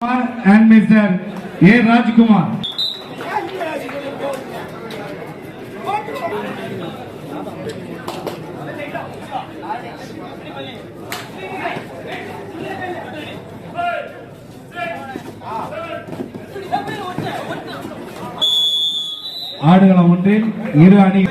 and Mr. A. Rajkumar. ஆடுகளம் ஒன்றில் இரு அணி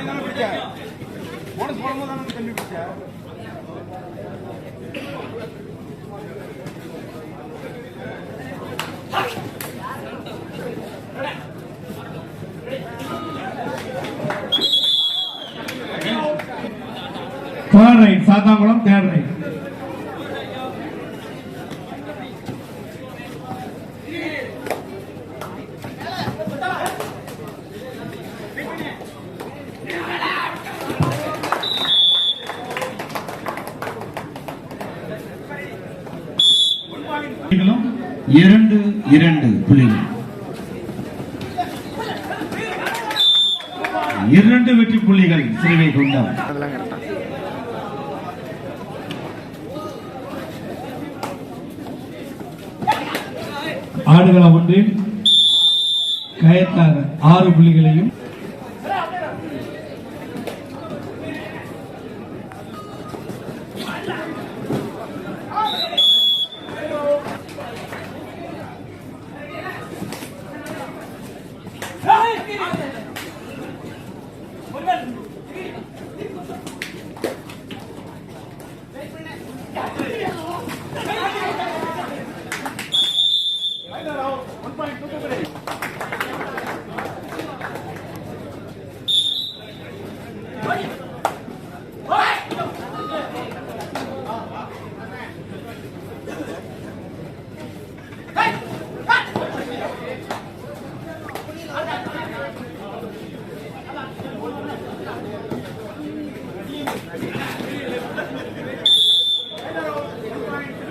third right Sathankulam third right இரண்டு இரண்டு புள்ளிகள். இரண்டு வெற்றி புள்ளிகள் சிறுவை கொண்டார் ஆடுகளம் ஒன்றில் கயத்தார் ஆறு புள்ளிகளையும்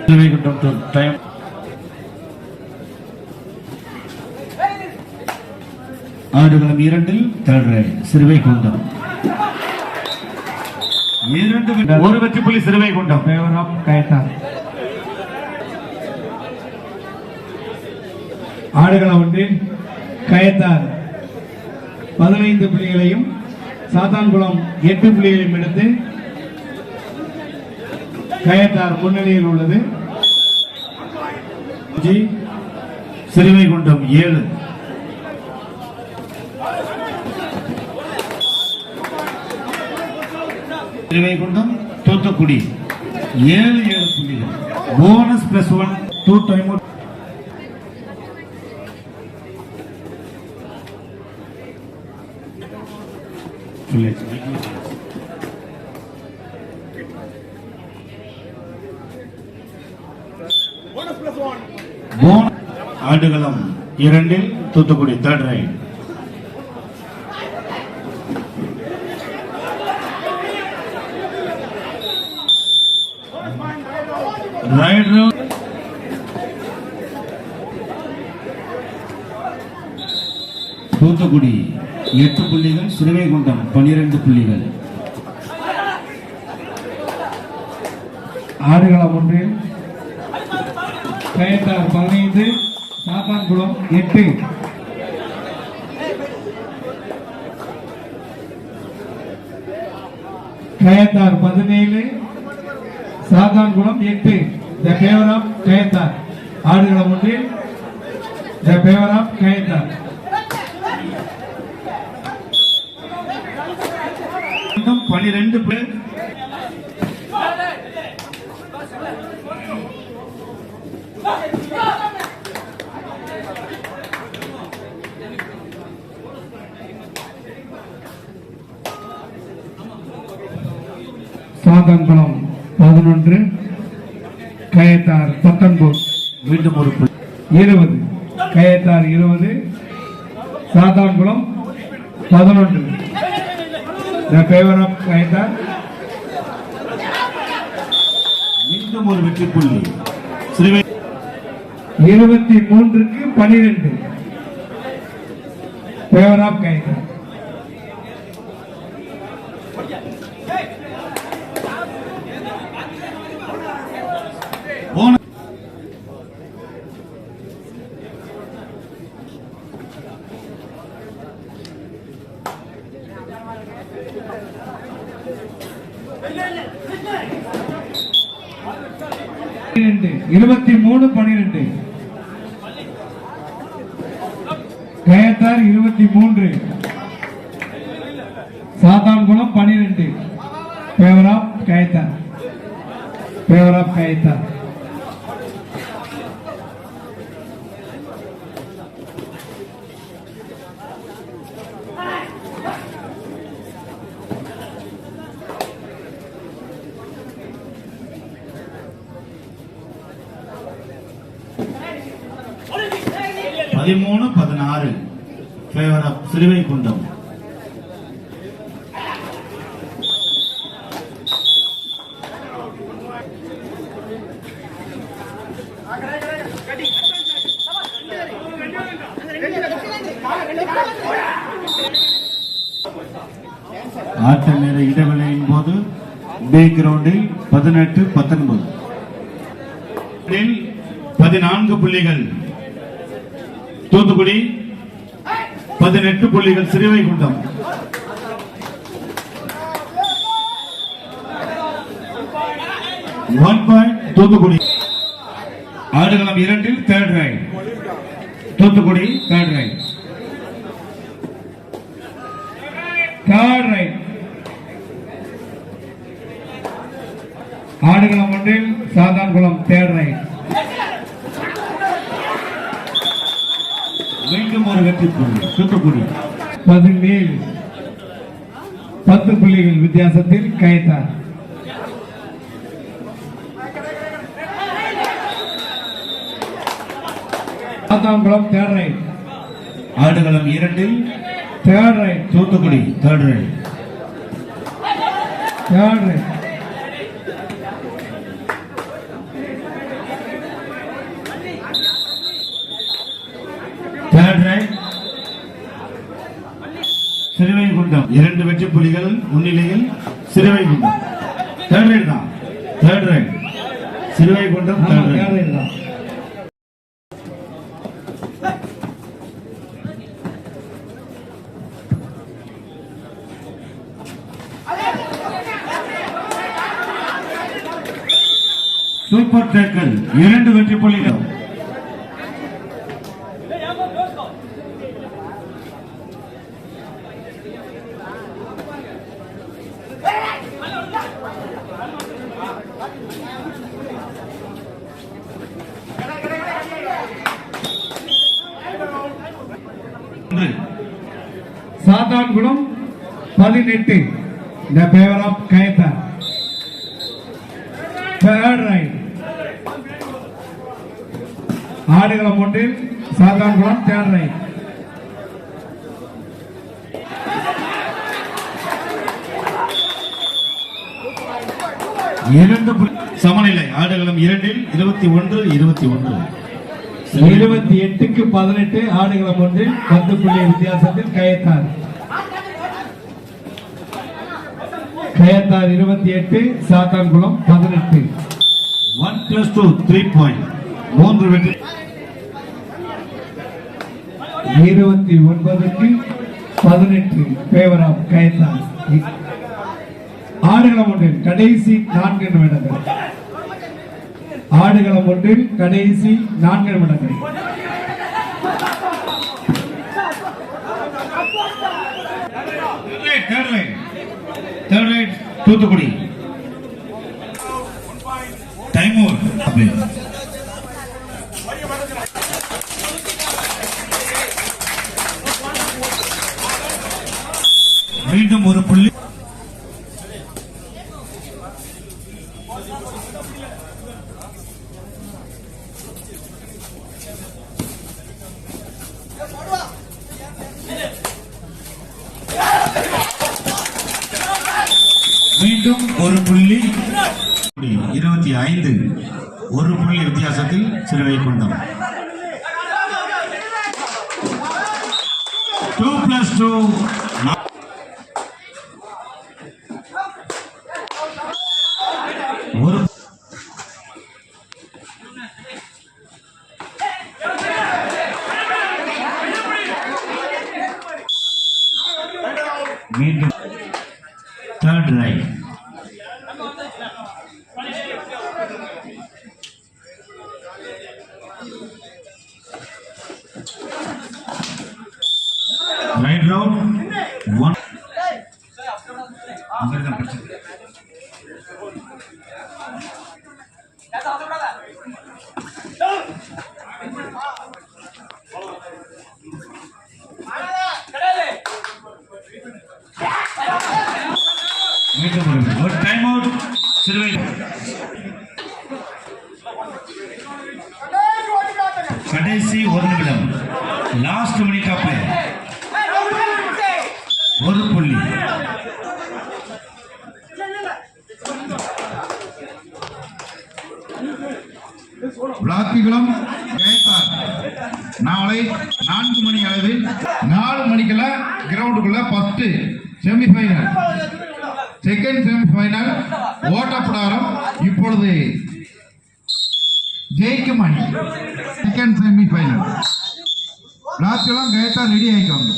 டைம் ஆடுகளம் இரண்டில் தேர்ட் சிறுவை குண்டம். இரண்டு ஒரு வெற்றி புள்ளி சிறுவை குண்டம். ஆஃப் கயத்தார் ஆடுகளம் ஒன்றில் கயத்தார் பதினைந்து புள்ளிகளையும் சாத்தான்குளம் எட்டு புள்ளிகளையும் எடுத்து கயத்தார் முன்னணியில் உள்ளது. ஜி சிறுவை ஏழு. சிறுவை கொண்டம் தூத்துக்குடி. ஏழு ஏழு புள்ளிகள். Bonus plus one two time மூணு ஆடுகளம் இரண்டில் Thoothukudi third right right round Thoothukudi எட்டு புள்ளிகள் சிறுவைகுண்டம் பனிரெண்டு புள்ளிகள். ஆடுகளம் ஒன்றில் கயத்தார் பதினைந்து சாத்தான்குளம் எட்டு. கயத்தார் பதினேழு சாத்தான்குளம் எட்டு. த பேவர் ஆஃப் கயத்தார் ஆடுகளம் ஒன்றில். த பேவர் ஆஃப் கயத்தார் பனிரெண்டு பேர் சாத்தான்குளம் பதினொன்று கயத்தார் பத்தொன்பது. மீண்டும் ஒரு இருபது. கயத்தார் இருபது சாத்தான்குளம் பதினொன்று. கயத்தார். மீண்டும் ஒரு வெற்றி புள்ளி. இருபத்தி மூன்றுக்கு பனிரெண்டு. ஃபேவர் ஆஃப் கைதா இருபத்தி மூணு பனிரெண்டு. கயத்தார் இருபத்தி மூன்று. சாத்தான்குளம் பனிரெண்டு. Favour of Kayathar favour of Kayathar பதிமூணு பதினாறு. ஃபேவர் ஆஃப் சிறுவைகுண்டம் ஆட்ட நேர இடைவேளையின் போது பி கிரவுண்டில் பதினெட்டு பத்தொன்பது. பதினான்கு புள்ளிகள். தூத்துக்குடி பதினெட்டு புள்ளிகள் சிறுவைகுண்டம். One point Thoothukudi. ஆடுகளம் இரண்டில் third right Thoothukudi third right third right ஆடுகளம் ஒன்றில் சாத்தான்குளம் தேர்ட் ரைட் மீண்டும் ஒரு வெற்றி புள்ளி தூத்துக்குடி பதினேழு பத்து புள்ளிகள் வித்தியாசத்தில் கயத்தார். சாத்தான்குளம் தேர்ட் ரைட் ஆடுகளம் இரண்டில் third right Thoothukudi third right third right third right Srivaikuntam இரண்டு வெற்றி புலிகள் முன்னிலையில் சிறுவைகுண்டம் தேர்ட் ரைட் தான். Third right third right right தான் சூப்பர் டேக்கல் இரண்டு வெற்றி புலிகள். சாத்தான்குளம் பதினெட்டு. The favour of Kayathar third right ஆடுகளம் ஒன்றில் சாத்தான்குளம் தேர்ட் ரைட் இரண்டு புள்ளி- சமநிலை ஆடுகளம் இரண்டில் இருபத்தி ஒன்று இருபத்தி ஒன்று. இருபத்தி எட்டுக்கு பதினெட்டு ஆடுகளம் ஒன்றில் பத்து புள்ளி வித்தியாசத்தில் கயத்தார். கயத்தார் இருபத்தி எட்டு சாத்தான்குளம் பதினெட்டு. One plus two three point மூன்று வெற்றி. இருபத்தி ஒன்பதுக்கு பதினெட்டு பேவர் ஆஃப் கயத்தான் ஆடுகளம் ஒன்றில் கடைசி நான்கு நிமிடங்கள். ஆடுகளம் ஒன்றில் கடைசி நான்கு நிமிடங்கள். Third right third Thoothukudi. Time over மீண்டும் ஒரு புள்ளி மீண்டும் ஒரு புள்ளி. இருபத்தி ஐந்து. ஒரு புள்ளி வித்தியாசத்தில் சிறுவை கொண்டோம். Two plus two Third Reich. Right one மீண்டும் ஒரு- ஒரு டைம் அவுட் சிறுவை. கடைசி ஒரு நிமிடம். லாஸ்ட் மினிட் ஆஃப் பிளே ஒரு புள்ளி. விளாத்திகுளம் ஜெயத்தார். நாளை நான்கு மணி அளவில் நாலு மணிக்குள்ள கிரவுண்டுக்குள்ள first semifinal second semifinal Ottapidaram இப்பொழுது ஜெயிக்கும் அணி செகண்ட் செமிஃபைனல் விளாத்திகுளம் ஜெயத்தார் ரெடி ஆயிக்கோங்க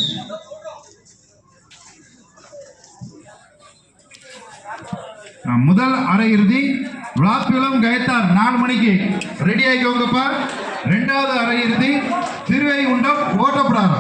ஆ, முதல் அரையிறுதி விளாத்திகுளம் கயத்தார் நாலு மணிக்கு ரெடி ஆகிக்கோங்கப்பா ரெண்டாவது அரையிறுதி திருவை உண்டம் ஓட்டப்படாரம்